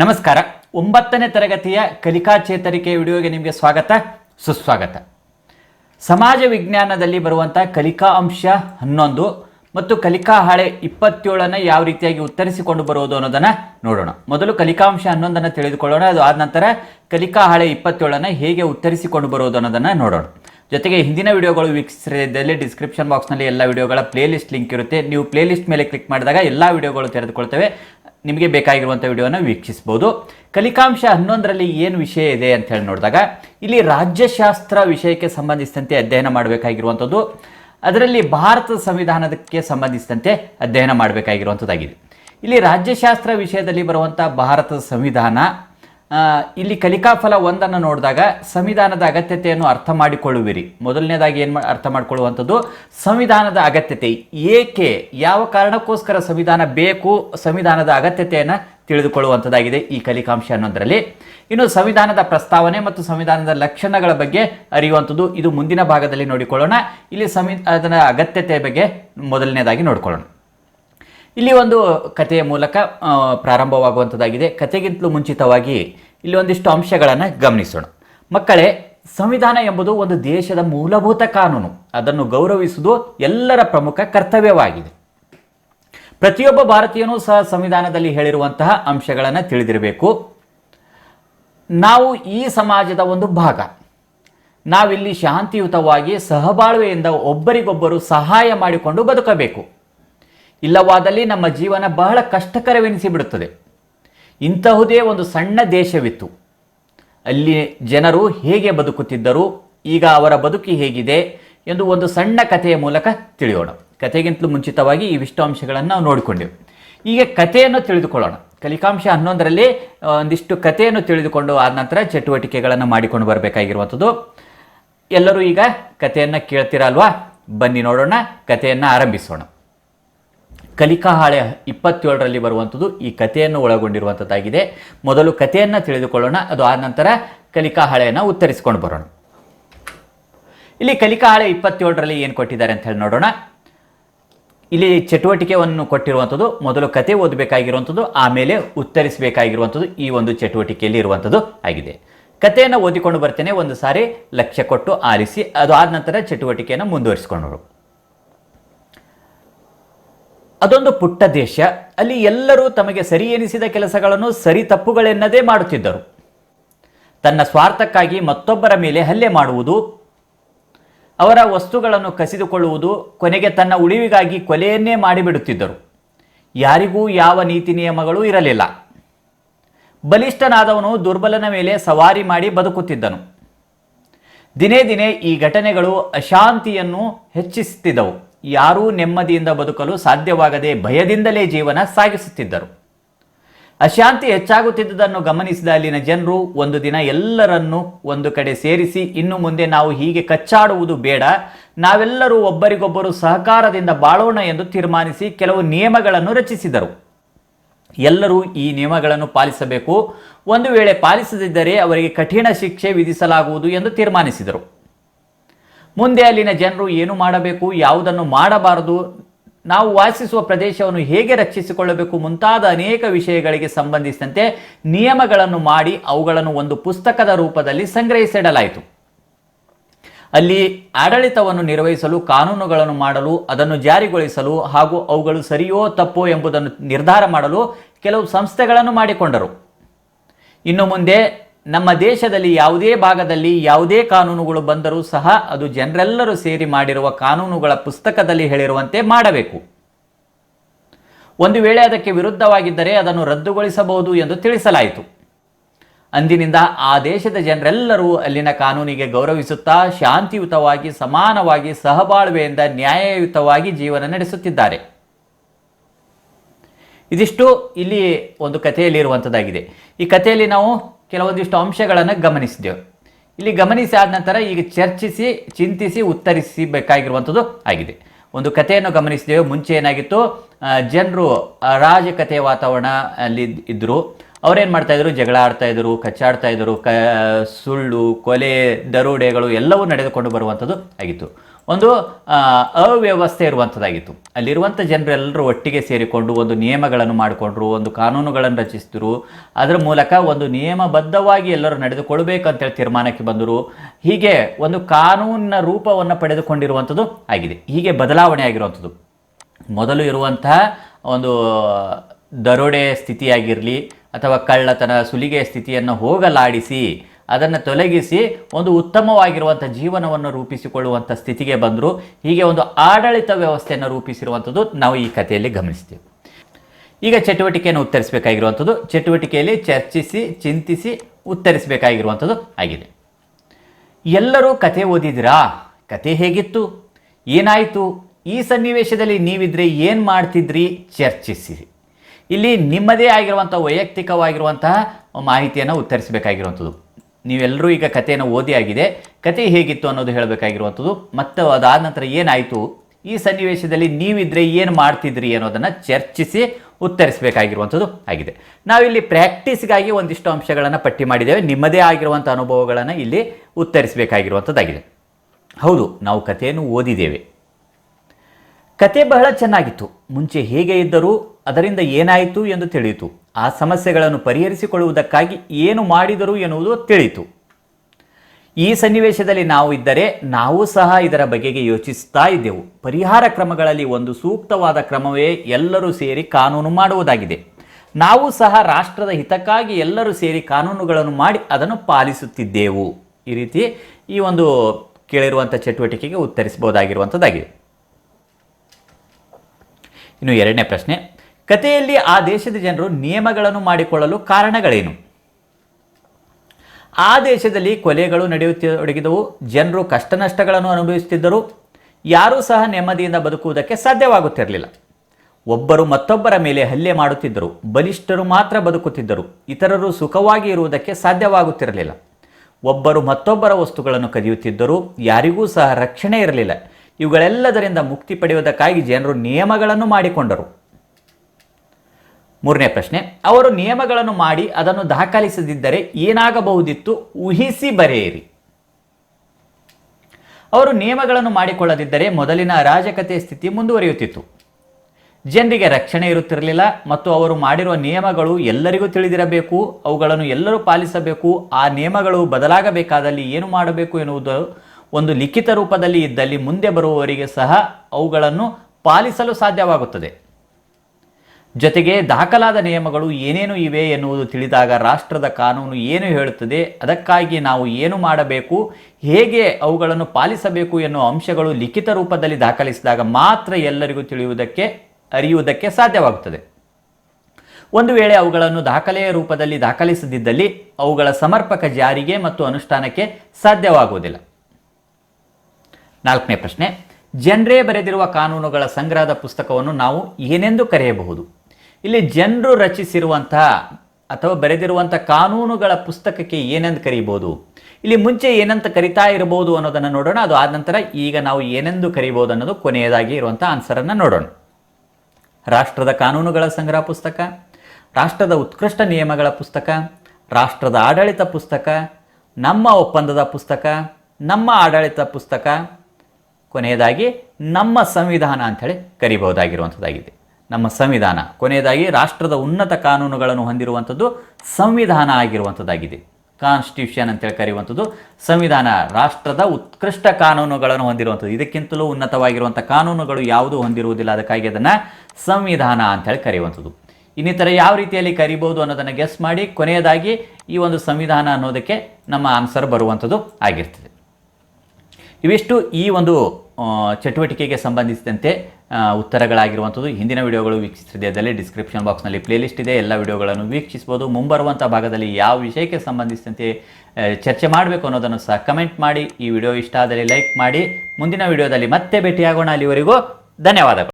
ನಮಸ್ಕಾರ. ಒಂಬತ್ತನೇ ತರಗತಿಯ ಕಲಿಕಾ ಚೇತರಿಕೆ ವಿಡಿಯೋಗೆ ನಿಮಗೆ ಸ್ವಾಗತ, ಸುಸ್ವಾಗತ. ಸಮಾಜ ವಿಜ್ಞಾನದಲ್ಲಿ ಬರುವಂಥ ಕಲಿಕಾ ಅಂಶ ಹನ್ನೊಂದು ಮತ್ತು ಕಲಿಕಾ ಹಾಳೆ ಇಪ್ಪತ್ತೇಳನ್ನು ಯಾವ ರೀತಿಯಾಗಿ ಉತ್ತರಿಸಿಕೊಂಡು ಬರುವುದು ಅನ್ನೋದನ್ನು ನೋಡೋಣ. ಮೊದಲು ಕಲಿಕಾ ಅಂಶ ಹನ್ನೊಂದನ್ನು ತಿಳಿದುಕೊಳ್ಳೋಣ, ಅದು ಆದ ನಂತರ ಕಲಿಕಾ ಹಾಳೆ ಇಪ್ಪತ್ತೇಳನ್ನು ಹೇಗೆ ಉತ್ತರಿಸಿಕೊಂಡು ಬರುವುದು ಅನ್ನೋದನ್ನು ನೋಡೋಣ. ಜೊತೆಗೆ ಹಿಂದಿನ ವಿಡಿಯೋಗಳು ವೀಕ್ಷಿಸಿದಲ್ಲಿ ಡಿಸ್ಕ್ರಿಪ್ಷನ್ ಬಾಕ್ಸ್ನಲ್ಲಿ ಎಲ್ಲ ವಿಡಿಯೋಗಳ ಪ್ಲೇ ಲಿಸ್ಟ್ ಲಿಂಕ್ ಇರುತ್ತೆ. ನೀವು ಪ್ಲೇಲಿಸ್ಟ್ ಮೇಲೆ ಕ್ಲಿಕ್ ಮಾಡಿದಾಗ ಎಲ್ಲ ವಿಡಿಯೋಗಳು ತೆರೆದುಕೊಳ್ತವೆ. ನಿಮಗೆ ಬೇಕಾಗಿರುವಂಥ ವಿಡಿಯೋನ ವೀಕ್ಷಿಸ್ಬೋದು. ಕಲಿಕಾಂಶ ಹನ್ನೊಂದರಲ್ಲಿ ಏನು ವಿಷಯ ಇದೆ ಅಂತ ಹೇಳಿ ನೋಡಿದಾಗ, ಇಲ್ಲಿ ರಾಜ್ಯಶಾಸ್ತ್ರ ವಿಷಯಕ್ಕೆ ಸಂಬಂಧಿಸಿದಂತೆ ಅಧ್ಯಯನ ಮಾಡಬೇಕಾಗಿರುವಂಥದ್ದು ಅದರಲ್ಲಿ ಭಾರತದ ಸಂವಿಧಾನಕ್ಕೆ ಸಂಬಂಧಿಸಿದಂತೆ ಅಧ್ಯಯನ ಮಾಡಬೇಕಾಗಿರುವಂಥದ್ದಾಗಿದೆ ಇಲ್ಲಿ ರಾಜ್ಯಶಾಸ್ತ್ರ ವಿಷಯದಲ್ಲಿ ಬರುವಂಥ ಭಾರತದ ಸಂವಿಧಾನ ಇಲ್ಲಿ ಕಲಿಕಾ ಫಲ ಒಂದನ್ನು ನೋಡಿದಾಗ ಸಂವಿಧಾನದ ಅಗತ್ಯತೆಯನ್ನು ಅರ್ಥ ಮಾಡಿಕೊಳ್ಳುವಿರಿ. ಮೊದಲನೇದಾಗಿ ಏನು ಅರ್ಥ ಮಾಡಿಕೊಳ್ಳುವಂಥದ್ದು? ಸಂವಿಧಾನದ ಅಗತ್ಯತೆ. ಏಕೆ? ಯಾವ ಕಾರಣಕ್ಕೋಸ್ಕರ ಸಂವಿಧಾನ ಬೇಕು? ಸಂವಿಧಾನದ ಅಗತ್ಯತೆಯನ್ನು ತಿಳಿದುಕೊಳ್ಳುವಂಥದ್ದಾಗಿದೆ ಈ ಕಲಿಕಾಂಶ ಅನ್ನೋದರಲ್ಲಿ. ಇನ್ನು ಸಂವಿಧಾನದ ಪ್ರಸ್ತಾವನೆ ಮತ್ತು ಸಂವಿಧಾನದ ಲಕ್ಷಣಗಳ ಬಗ್ಗೆ ಅರಿಯುವಂಥದ್ದು ಇದು ಮುಂದಿನ ಭಾಗದಲ್ಲಿ ನೋಡಿಕೊಳ್ಳೋಣ. ಇಲ್ಲಿ ಸಂವಿಧಾನದ ಅಗತ್ಯತೆ ಬಗ್ಗೆ ಮೊದಲನೇದಾಗಿ ನೋಡಿಕೊಳ್ಳೋಣ. ಇಲ್ಲಿ ಒಂದು ಕಥೆಯ ಮೂಲಕ ಪ್ರಾರಂಭವಾಗುವಂಥದ್ದಾಗಿದೆ. ಕಥೆಗಿಂತಲೂ ಮುಂಚಿತವಾಗಿ ಇಲ್ಲಿ ಒಂದಿಷ್ಟು ಅಂಶಗಳನ್ನು ಗಮನಿಸೋಣ. ಮಕ್ಕಳೇ, ಸಂವಿಧಾನ ಎಂಬುದು ಒಂದು ದೇಶದ ಮೂಲಭೂತ ಕಾನೂನು. ಅದನ್ನು ಗೌರವಿಸುವುದು ಎಲ್ಲರ ಪ್ರಮುಖ ಕರ್ತವ್ಯವಾಗಿದೆ. ಪ್ರತಿಯೊಬ್ಬ ಭಾರತೀಯನೂ ಸಹ ಸಂವಿಧಾನದಲ್ಲಿ ಹೇಳಿರುವಂತಹ ಅಂಶಗಳನ್ನು ತಿಳಿದಿರಬೇಕು. ನಾವು ಈ ಸಮಾಜದ ಒಂದು ಭಾಗ. ನಾವಿಲ್ಲಿ ಶಾಂತಿಯುತವಾಗಿ ಸಹಬಾಳ್ವೆಯಿಂದ ಒಬ್ಬರಿಗೊಬ್ಬರು ಸಹಾಯ ಮಾಡಿಕೊಂಡು ಬದುಕಬೇಕು. ಇಲ್ಲವಾದಲ್ಲಿ ನಮ್ಮ ಜೀವನ ಬಹಳ ಕಷ್ಟಕರವೆನಿಸಿಬಿಡುತ್ತದೆ. ಇಂತಹುದೇ ಒಂದು ಸಣ್ಣ ದೇಶವಿತ್ತು. ಅಲ್ಲಿ ಜನರು ಹೇಗೆ ಬದುಕುತ್ತಿದ್ದರು, ಈಗ ಅವರ ಬದುಕಿ ಹೇಗಿದೆ ಎಂದು ಒಂದು ಸಣ್ಣ ಕಥೆಯ ಮೂಲಕ ತಿಳಿಯೋಣ. ಕಥೆಗಿಂತಲೂ ಮುಂಚಿತವಾಗಿ ಈ ವಿಷ್ಟಾಂಶಗಳನ್ನು ನಾವು ನೋಡಿಕೊಂಡೆವು. ಈಗ ಕಥೆಯನ್ನು ತಿಳಿದುಕೊಳ್ಳೋಣ. ಕಲಿಕಾಂಶ ಹನ್ನೊಂದರಲ್ಲಿ ಒಂದಿಷ್ಟು ಕಥೆಯನ್ನು ತಿಳಿದುಕೊಂಡು ಆದ ನಂತರ ಚಟುವಟಿಕೆಗಳನ್ನು ಮಾಡಿಕೊಂಡು ಬರಬೇಕಾಗಿರುವಂಥದ್ದು. ಎಲ್ಲರೂ ಈಗ ಕಥೆಯನ್ನು ಕೇಳ್ತೀರಲ್ವಾ ಬನ್ನಿ ನೋಡೋಣ, ಕಥೆಯನ್ನು ಆರಂಭಿಸೋಣ. ಕಲಿಕಾ ಹಾಳೆ ಇಪ್ಪತ್ತೇಳರಲ್ಲಿ ಬರುವಂಥದ್ದು ಈ ಕಥೆಯನ್ನು ಒಳಗೊಂಡಿರುವಂಥದ್ದಾಗಿದೆ. ಮೊದಲು ಕಥೆಯನ್ನು ತಿಳಿದುಕೊಳ್ಳೋಣ, ಅದು ಆದ ನಂತರ ಕಲಿಕಾ ಹಾಳೆಯನ್ನು ಉತ್ತರಿಸಿಕೊಂಡು ಬರೋಣ. ಇಲ್ಲಿ ಕಲಿಕಾ ಹಾಳೆ ಇಪ್ಪತ್ತೇಳರಲ್ಲಿ ಏನು ಕೊಟ್ಟಿದ್ದಾರೆ ಅಂತ ಹೇಳಿ ನೋಡೋಣ. ಇಲ್ಲಿ ಚಟುವಟಿಕೆಯನ್ನು ಕೊಟ್ಟಿರುವಂಥದ್ದು, ಮೊದಲು ಕತೆ ಓದಬೇಕಾಗಿರುವಂಥದ್ದು, ಆಮೇಲೆ ಉತ್ತರಿಸಬೇಕಾಗಿರುವಂಥದ್ದು ಈ ಒಂದು ಚಟುವಟಿಕೆಯಲ್ಲಿ ಇರುವಂಥದ್ದು ಆಗಿದೆ. ಕಥೆಯನ್ನು ಓದಿಕೊಂಡು ಬರ್ತೇನೆ, ಒಂದು ಸಾರಿ ಲಕ್ಷ್ಯ ಕೊಟ್ಟು ಆಲಿಸಿ, ಅದು ಆದ ನಂತರ ಚಟುವಟಿಕೆಯನ್ನು ಮುಂದುವರಿಸಿಕೊಂಡರು. ಅದೊಂದು ಪುಟ್ಟ ದೇಶ. ಅಲ್ಲಿ ಎಲ್ಲರೂ ತಮಗೆ ಸರಿ ಎನಿಸಿದ ಕೆಲಸಗಳನ್ನು ಸರಿ ತಪ್ಪುಗಳೆನ್ನದೇ ಮಾಡುತ್ತಿದ್ದರು. ತನ್ನ ಸ್ವಾರ್ಥಕ್ಕಾಗಿ ಮತ್ತೊಬ್ಬರ ಮೇಲೆ ಹಲ್ಲೆ ಮಾಡುವುದು, ಅವರ ವಸ್ತುಗಳನ್ನು ಕಸಿದುಕೊಳ್ಳುವುದು, ಕೊನೆಗೆ ತನ್ನ ಉಳಿವಿಗಾಗಿ ಕೊಲೆಯನ್ನೇ ಮಾಡಿಬಿಡುತ್ತಿದ್ದರು. ಯಾರಿಗೂ ಯಾವ ನೀತಿ ನಿಯಮಗಳೂ ಇರಲಿಲ್ಲ. ಬಲಿಷ್ಠನಾದವನು ದುರ್ಬಲನ ಮೇಲೆ ಸವಾರಿ ಮಾಡಿ ಬದುಕುತ್ತಿದ್ದನು. ದಿನೇ ದಿನೇ ಈ ಘಟನೆಗಳು ಅಶಾಂತಿಯನ್ನು ಹೆಚ್ಚಿಸುತ್ತಿದ್ದವು. ಯಾರೂ ನೆಮ್ಮದಿಯಿಂದ ಬದುಕಲು ಸಾಧ್ಯವಾಗದೆ ಭಯದಿಂದಲೇ ಜೀವನ ಸಾಗಿಸುತ್ತಿದ್ದರು. ಅಶಾಂತಿ ಹೆಚ್ಚಾಗುತ್ತಿದ್ದುದನ್ನು ಗಮನಿಸಿದ ಅಲ್ಲಿನ ಜನರು ಒಂದು ದಿನ ಎಲ್ಲರನ್ನೂ ಒಂದು ಕಡೆ ಸೇರಿಸಿ, ಇನ್ನು ಮುಂದೆ ನಾವು ಹೀಗೆ ಕಚ್ಚಾಡುವುದು ಬೇಡ, ನಾವೆಲ್ಲರೂ ಒಬ್ಬರಿಗೊಬ್ಬರು ಸಹಕಾರದಿಂದ ಬಾಳೋಣ ಎಂದು ತೀರ್ಮಾನಿಸಿ ಕೆಲವು ನಿಯಮಗಳನ್ನು ರಚಿಸಿದರು. ಎಲ್ಲರೂ ಈ ನಿಯಮಗಳನ್ನು ಪಾಲಿಸಬೇಕು. ಒಂದು ವೇಳೆ ಪಾಲಿಸದಿದ್ದರೆ ಅವರಿಗೆ ಕಠಿಣ ಶಿಕ್ಷೆ ವಿಧಿಸಲಾಗುವುದು ಎಂದು ತೀರ್ಮಾನಿಸಿದರು. ಮುಂದೆ ಅಲ್ಲಿನ ಜನರು ಏನು ಮಾಡಬೇಕು, ಯಾವುದನ್ನು ಮಾಡಬಾರದು, ನಾವು ವಾಸಿಸುವ ಪ್ರದೇಶವನ್ನು ಹೇಗೆ ರಕ್ಷಿಸಿಕೊಳ್ಳಬೇಕು ಮುಂತಾದ ಅನೇಕ ವಿಷಯಗಳಿಗೆ ಸಂಬಂಧಿಸಿದಂತೆ ನಿಯಮಗಳನ್ನು ಮಾಡಿ ಅವುಗಳನ್ನು ಒಂದು ಪುಸ್ತಕದ ರೂಪದಲ್ಲಿ ಸಂಗ್ರಹಿಸಿಡಲಾಯಿತು. ಅಲ್ಲಿ ಆಡಳಿತವನ್ನು ನಿರ್ವಹಿಸಲು, ಕಾನೂನುಗಳನ್ನು ಮಾಡಲು, ಅದನ್ನು ಜಾರಿಗೊಳಿಸಲು ಹಾಗೂ ಅವುಗಳು ಸರಿಯೋ ತಪ್ಪೋ ಎಂಬುದನ್ನು ನಿರ್ಧಾರ ಮಾಡಲು ಕೆಲವು ಸಂಸ್ಥೆಗಳನ್ನು ಮಾಡಿಕೊಂಡರು. ಇನ್ನು ಮುಂದೆ ನಮ್ಮ ದೇಶದಲ್ಲಿ ಯಾವುದೇ ಭಾಗದಲ್ಲಿ ಯಾವುದೇ ಕಾನೂನುಗಳು ಬಂದರೂ ಸಹ ಅದು ಜನರೆಲ್ಲರೂ ಸೇರಿ ಮಾಡಿರುವ ಕಾನೂನುಗಳ ಪುಸ್ತಕದಲ್ಲಿ ಹೇಳಿರುವಂತೆ ಮಾಡಬೇಕು. ಒಂದು ವೇಳೆ ಅದಕ್ಕೆ ವಿರುದ್ಧವಾಗಿದ್ದರೆ ಅದನ್ನು ರದ್ದುಗೊಳಿಸಬಹುದು ಎಂದು ತಿಳಿಸಲಾಯಿತು. ಅಂದಿನಿಂದ ಆ ದೇಶದ ಜನರೆಲ್ಲರೂ ಅಲ್ಲಿನ ಕಾನೂನಿಗೆ ಗೌರವಿಸುತ್ತಾ ಶಾಂತಿಯುತವಾಗಿ, ಸಮಾನವಾಗಿ, ಸಹಬಾಳ್ವೆಯಿಂದ ನ್ಯಾಯಯುತವಾಗಿ ಜೀವನ ನಡೆಸುತ್ತಿದ್ದಾರೆ. ಇದಿಷ್ಟು ಇಲ್ಲಿ ಒಂದು ಕಥೆಯಲ್ಲಿರುವಂಥದ್ದಾಗಿದೆ. ಈ ಕಥೆಯಲ್ಲಿ ನಾವು ಕೆಲವೊಂದಿಷ್ಟು ಅಂಶಗಳನ್ನು ಗಮನಿಸಿದೆವು. ಇಲ್ಲಿ ಗಮನಿಸಿ ಆದ ನಂತರ ಈಗ ಚರ್ಚಿಸಿ, ಚಿಂತಿಸಿ ಉತ್ತರಿಸಬೇಕಾಗಿರುವಂಥದ್ದು ಆಗಿದೆ. ಒಂದು ಕಥೆಯನ್ನು ಗಮನಿಸಿದೆವು. ಮುಂಚೆ ಏನಾಗಿತ್ತು? ಜನರು ರಾಜಕತೆ ವಾತಾವರಣ ಅಲ್ಲಿ ಇದ್ದರು ಅವ್ರೇನು ಮಾಡ್ತಾಯಿದ್ರು ಜಗಳ ಆಡ್ತಾಯಿದ್ರು ಕಚ್ಚಾಡ್ತಾಯಿದ್ರು ಕ, ಸುಳ್ಳು, ಕೊಲೆ, ದರೋಡೆಗಳು ಎಲ್ಲವೂ ನಡೆದುಕೊಂಡು ಬರುವಂಥದ್ದು ಆಗಿತ್ತು. ಒಂದು ಅವ್ಯವಸ್ಥೆ ಇರುವಂಥದ್ದಾಗಿತ್ತು ಅಲ್ಲಿರುವಂಥ ಜನರೆಲ್ಲರೂ ಒಟ್ಟಿಗೆ ಸೇರಿಕೊಂಡು ಒಂದು ನಿಯಮಗಳನ್ನು ಮಾಡಿಕೊಂಡ್ರು, ಒಂದು ಕಾನೂನುಗಳನ್ನು ರಚಿಸಿದ್ರು. ಅದರ ಮೂಲಕ ಒಂದು ನಿಯಮಬದ್ಧವಾಗಿ ಎಲ್ಲರೂ ನಡೆದುಕೊಳ್ಬೇಕು ಅಂತೇಳಿ ತೀರ್ಮಾನಕ್ಕೆ ಬಂದರು. ಹೀಗೆ ಒಂದು ಕಾನೂನಿನ ರೂಪವನ್ನು ಪಡೆದುಕೊಂಡಿರುವಂಥದ್ದು ಆಗಿದೆ. ಹೀಗೆ ಬದಲಾವಣೆ ಆಗಿರುವಂಥದ್ದು. ಮೊದಲು ಇರುವಂತಹ ಒಂದು ದರೋಡೆ ಸ್ಥಿತಿಯಾಗಿರಲಿ, ಅಥವಾ ಕಳ್ಳತನ, ಸುಲಿಗೆ ಸ್ಥಿತಿಯನ್ನು ಹೋಗಲಾಡಿಸಿ ಅದನ್ನು ತೊಲಗಿಸಿ ಒಂದು ಉತ್ತಮವಾಗಿರುವಂಥ ಜೀವನವನ್ನು ರೂಪಿಸಿಕೊಳ್ಳುವಂಥ ಸ್ಥಿತಿಗೆ ಬಂದರು. ಹೀಗೆ ಒಂದು ಆಡಳಿತ ವ್ಯವಸ್ಥೆಯನ್ನು ರೂಪಿಸಿರುವಂಥದ್ದು ನಾವು ಈ ಕಥೆಯಲ್ಲಿ ಗಮನಿಸ್ತೀವಿ. ಈಗ ಚಟುವಟಿಕೆಯನ್ನು ಉತ್ತರಿಸಬೇಕಾಗಿರುವಂಥದ್ದು ಚಟುವಟಿಕೆಯಲ್ಲಿ ಚರ್ಚಿಸಿ, ಚಿಂತಿಸಿ ಉತ್ತರಿಸಬೇಕಾಗಿರುವಂಥದ್ದು ಆಗಿದೆ. ಎಲ್ಲರೂ ಕತೆ ಓದಿದಿರಾ? ಕತೆ ಹೇಗಿತ್ತು? ಏನಾಯಿತು? ಈ ಸನ್ನಿವೇಶದಲ್ಲಿ ನೀವಿದ್ರೆ ಏನು ಮಾಡ್ತಿದ್ರಿ? ಚರ್ಚಿಸಿ. ಇಲ್ಲಿ ನಿಮ್ಮದೇ ಆಗಿರುವಂಥ ವೈಯಕ್ತಿಕವಾಗಿರುವಂತಹ ಮಾಹಿತಿಯನ್ನು ಉತ್ತರಿಸಬೇಕಾಗಿರುವಂಥದ್ದು ನೀವೆಲ್ಲರೂ ಈಗ ಕಥೆಯನ್ನು ಓದಿ ಆಗಿದೆ. ಕತೆ ಹೇಗಿತ್ತು ಅನ್ನೋದು ಹೇಳಬೇಕಾಗಿರುವಂಥದ್ದು. ಮತ್ತು ಅದಾದ ನಂತರ ಏನಾಯಿತು? ಈ ಸನ್ನಿವೇಶದಲ್ಲಿ ನೀವಿದ್ರೆ ಏನು ಮಾಡ್ತಿದ್ರಿ ಅನ್ನೋದನ್ನು ಚರ್ಚಿಸಿ ಉತ್ತರಿಸಬೇಕಾಗಿರುವಂಥದ್ದು ಆಗಿದೆ. ನಾವಿಲ್ಲಿ ಪ್ರಾಕ್ಟೀಸ್ಗಾಗಿ ಒಂದಿಷ್ಟು ಅಂಶಗಳನ್ನು ಪಟ್ಟಿ ಮಾಡಿದ್ದೇವೆ. ನಿಮ್ಮದೇ ಆಗಿರುವಂಥ ಅನುಭವಗಳನ್ನು ಇಲ್ಲಿ ಉತ್ತರಿಸಬೇಕಾಗಿರುವಂಥದ್ದಾಗಿದೆ. ಹೌದು, ನಾವು ಕಥೆಯನ್ನು ಓದಿದ್ದೇವೆ. ಕತೆ ಬಹಳ ಚೆನ್ನಾಗಿತ್ತು. ಮುಂಚೆ ಹೇಗೆ ಇದ್ದರೂ ಅದರಿಂದ ಏನಾಯಿತು ಎಂದು ತಿಳಿಯಿತು. ಆ ಸಮಸ್ಯೆಗಳನ್ನು ಪರಿಹರಿಸಿಕೊಳ್ಳುವುದಕ್ಕಾಗಿ ಏನು ಮಾಡಿದರು ಎನ್ನುವುದು ತಿಳಿಯಿತು. ಈ ಸನ್ನಿವೇಶದಲ್ಲಿ ನಾವು ಇದ್ದರೆ ನಾವು ಸಹ ಇದರ ಬಗೆಗೆ ಯೋಚಿಸ್ತಾ ಇದ್ದೆವು. ಪರಿಹಾರ ಕ್ರಮಗಳಲ್ಲಿ ಒಂದು ಸೂಕ್ತವಾದ ಕ್ರಮವೇ ಎಲ್ಲರೂ ಸೇರಿ ಕಾನೂನು ಮಾಡುವುದಾಗಿದೆ. ನಾವು ಸಹ ರಾಷ್ಟ್ರದ ಹಿತಕ್ಕಾಗಿ ಎಲ್ಲರೂ ಸೇರಿ ಕಾನೂನುಗಳನ್ನು ಮಾಡಿ ಅದನ್ನು ಪಾಲಿಸುತ್ತಿದ್ದೆವು. ಈ ರೀತಿ ಈ ಒಂದು ಕೇಳಿರುವಂಥ ಚಟುವಟಿಕೆಗೆ ಉತ್ತರಿಸಬಹುದಾಗಿರುವಂಥದ್ದಾಗಿದೆ. ಇನ್ನು ಎರಡನೇ ಪ್ರಶ್ನೆ ಕಥೆಯಲ್ಲಿ ಆ ದೇಶದ ಜನರು ನಿಯಮಗಳನ್ನು ಮಾಡಿಕೊಳ್ಳಲು ಕಾರಣಗಳೇನು? ಆ ದೇಶದಲ್ಲಿ ಕೊಲೆಗಳು ನಡೆಯುತ್ತೊಡಗಿದವು ಜನರು ಕಷ್ಟ ನಷ್ಟಗಳನ್ನು ಅನುಭವಿಸುತ್ತಿದ್ದರು, ಯಾರೂ ಸಹ ನೆಮ್ಮದಿಯಿಂದ ಬದುಕುವುದಕ್ಕೆ ಸಾಧ್ಯವಾಗುತ್ತಿರಲಿಲ್ಲ. ಒಬ್ಬರು ಮತ್ತೊಬ್ಬರ ಮೇಲೆ ಹಲ್ಲೆ ಮಾಡುತ್ತಿದ್ದರು, ಬಲಿಷ್ಠರು ಮಾತ್ರ ಬದುಕುತ್ತಿದ್ದರು, ಇತರರು ಸುಖವಾಗಿ ಇರುವುದಕ್ಕೆ ಸಾಧ್ಯವಾಗುತ್ತಿರಲಿಲ್ಲ. ಒಬ್ಬರು ಮತ್ತೊಬ್ಬರ ವಸ್ತುಗಳನ್ನು ಕದಿಯುತ್ತಿದ್ದರು, ಯಾರಿಗೂ ಸಹ ರಕ್ಷಣೆ ಇರಲಿಲ್ಲ. ಇವುಗಳೆಲ್ಲದರಿಂದ ಮುಕ್ತಿ ಪಡೆಯುವುದಕ್ಕಾಗಿ ಜನರು ನಿಯಮಗಳನ್ನು ಮಾಡಿಕೊಂಡರು. ಮೂರನೇ ಪ್ರಶ್ನೆ, ಅವರು ನಿಯಮಗಳನ್ನು ಮಾಡಿ ಅದನ್ನು ದಾಖಲಿಸದಿದ್ದರೆ ಏನಾಗಬಹುದಿತ್ತು? ಊಹಿಸಿ ಬರೆಯಿರಿ. ಅವರು ನಿಯಮಗಳನ್ನು ಮಾಡಿಕೊಳ್ಳದಿದ್ದರೆ ಮೊದಲಿನ ಅರಾಜಕತೆ ಸ್ಥಿತಿ ಮುಂದುವರಿಯುತ್ತಿತ್ತು. ಜನರಿಗೆ ರಕ್ಷಣೆ ಇರುತ್ತಿರಲಿಲ್ಲ ಮತ್ತು ಅವರು ಮಾಡಿರುವ ನಿಯಮಗಳು ಎಲ್ಲರಿಗೂ ತಿಳಿದಿರಬೇಕು, ಅವುಗಳನ್ನು ಎಲ್ಲರೂ ಪಾಲಿಸಬೇಕು, ಆ ನಿಯಮಗಳು ಬದಲಾಗಬೇಕಾದಲ್ಲಿ ಏನು ಮಾಡಬೇಕು ಎನ್ನುವುದು ಒಂದು ಲಿಖಿತ ರೂಪದಲ್ಲಿ ಇದ್ದಲ್ಲಿ ಮುಂದೆ ಬರುವವರಿಗೆ ಸಹ ಅವುಗಳನ್ನು ಪಾಲಿಸಲು ಸಾಧ್ಯವಾಗುತ್ತದೆ. ಜೊತೆಗೆ ದಾಖಲಾದ ನಿಯಮಗಳು ಏನೇನು ಇವೆ ಎನ್ನುವುದು ತಿಳಿದಾಗ ರಾಷ್ಟ್ರದ ಕಾನೂನು ಏನು ಹೇಳುತ್ತದೆ, ಅದಕ್ಕಾಗಿ ನಾವು ಏನು ಮಾಡಬೇಕು, ಹೇಗೆ ಅವುಗಳನ್ನು ಪಾಲಿಸಬೇಕು ಎನ್ನುವ ಅಂಶಗಳು ಲಿಖಿತ ರೂಪದಲ್ಲಿ ದಾಖಲಿಸಿದಾಗ ಮಾತ್ರ ಎಲ್ಲರಿಗೂ ತಿಳಿಯುವುದಕ್ಕೆ, ಅರಿಯುವುದಕ್ಕೆ ಸಾಧ್ಯವಾಗುತ್ತದೆ. ಒಂದು ವೇಳೆ ಅವುಗಳನ್ನು ದಾಖಲೆಯ ರೂಪದಲ್ಲಿ ದಾಖಲಿಸದಿದ್ದಲ್ಲಿ ಅವುಗಳ ಸಮರ್ಪಕ ಜಾರಿಗೆ ಮತ್ತು ಅನುಷ್ಠಾನಕ್ಕೆ ಸಾಧ್ಯವಾಗುವುದಿಲ್ಲ. ನಾಲ್ಕನೇ ಪ್ರಶ್ನೆ, ಜನರೇ ಬರೆದಿರುವ ಕಾನೂನುಗಳ ಸಂಗ್ರಹದ ಪುಸ್ತಕವನ್ನು ನಾವು ಏನೆಂದು ಕರೆಯಬಹುದು? ಇಲ್ಲಿ ಜನರು ರಚಿಸಿರುವಂತಹ ಅಥವಾ ಬರೆದಿರುವಂಥ ಕಾನೂನುಗಳ ಪುಸ್ತಕಕ್ಕೆ ಏನೆಂದು ಕರೀಬೋದು? ಇಲ್ಲಿ ಮುಂಚೆ ಏನಂತ ಕರಿತಾ ಇರಬಹುದು ಅನ್ನೋದನ್ನು ನೋಡೋಣ. ಅದು ಆದ ನಂತರ ಈಗ ನಾವು ಏನೆಂದು ಕರಿಬೋದು ಅನ್ನೋದು ಕೊನೆಯದಾಗಿ ಇರುವಂಥ ಆನ್ಸರನ್ನು ನೋಡೋಣ. ರಾಷ್ಟ್ರದ ಕಾನೂನುಗಳ ಸಂಗ್ರಹ ಪುಸ್ತಕ, ರಾಷ್ಟ್ರದ ಉತ್ಕೃಷ್ಟ ನಿಯಮಗಳ ಪುಸ್ತಕ, ರಾಷ್ಟ್ರದ ಆಡಳಿತ ಪುಸ್ತಕ, ನಮ್ಮ ಒಪ್ಪಂದದ ಪುಸ್ತಕ, ನಮ್ಮ ಆಡಳಿತ ಪುಸ್ತಕ, ಕೊನೆಯದಾಗಿ ನಮ್ಮ ಸಂವಿಧಾನ ಅಂಥೇಳಿ ಕರಿಬಹುದಾಗಿರುವಂಥದ್ದಾಗಿದೆ ನಮ್ಮ ಸಂವಿಧಾನ. ಕೊನೆಯದಾಗಿ ರಾಷ್ಟ್ರದ ಉನ್ನತ ಕಾನೂನುಗಳನ್ನು ಹೊಂದಿರುವಂಥದ್ದು ಸಂವಿಧಾನ ಆಗಿರುವಂಥದ್ದಾಗಿದೆ. ಕಾನ್ಸ್ಟಿಟ್ಯೂಷನ್ ಅಂತೇಳಿ ಕರೆಯುವಂಥದ್ದು ಸಂವಿಧಾನ. ರಾಷ್ಟ್ರದ ಉತ್ಕೃಷ್ಟ ಕಾನೂನುಗಳನ್ನು ಹೊಂದಿರುವಂಥದ್ದು. ಇದಕ್ಕಿಂತಲೂ ಉನ್ನತವಾಗಿರುವಂಥ ಕಾನೂನುಗಳು ಯಾವುದೂ ಹೊಂದಿರುವುದಿಲ್ಲ. ಅದಕ್ಕಾಗಿ ಅದನ್ನು ಸಂವಿಧಾನ ಅಂತೇಳಿ ಕರೆಯುವಂಥದ್ದು. ಇನ್ನಿತರ ಯಾವ ರೀತಿಯಲ್ಲಿ ಕರಿಬೋದು ಅನ್ನೋದನ್ನು ಗೆಸ್ ಮಾಡಿ ಕೊನೆಯದಾಗಿ ಈ ಒಂದು ಸಂವಿಧಾನ ಅನ್ನೋದಕ್ಕೆ ನಮ್ಮ ಆನ್ಸರ್ ಬರುವಂಥದ್ದು ಆಗಿರ್ತದೆ. ಇವಿಷ್ಟು ಈ ಒಂದು ಚಟುವಟಿಕೆಗೆ ಸಂಬಂಧಿಸಿದಂತೆ ಉತ್ತರಗಳಾಗಿರುವಂಥದ್ದು ಹಿಂದಿನ ವಿಡಿಯೋಗಳು ವೀಕ್ಷಿಸಿದಲ್ಲಿ ಡಿಸ್ಕ್ರಿಪ್ಷನ್ ಬಾಕ್ಸ್ನಲ್ಲಿ ಪ್ಲೇಲಿಸ್ಟ್ ಇದೆ. ಎಲ್ಲ ವಿಡಿಯೋಗಳನ್ನು ವೀಕ್ಷಿಸ್ಬೋದು ಮುಂಬರುವಂಥ ಭಾಗದಲ್ಲಿ ಯಾವ ವಿಷಯಕ್ಕೆ ಸಂಬಂಧಿಸಿದಂತೆ ಚರ್ಚೆ ಮಾಡಬೇಕು ಅನ್ನೋದನ್ನು ಸಹ ಕಮೆಂಟ್ ಮಾಡಿ. ಈ ವಿಡಿಯೋ ಇಷ್ಟ ಆದರೆ ಲೈಕ್ ಮಾಡಿ. ಮುಂದಿನ ವಿಡಿಯೋದಲ್ಲಿ ಮತ್ತೆ ಭೇಟಿಯಾಗೋಣ. ಅಲ್ಲಿವರೆಗೂ ಧನ್ಯವಾದಗಳು.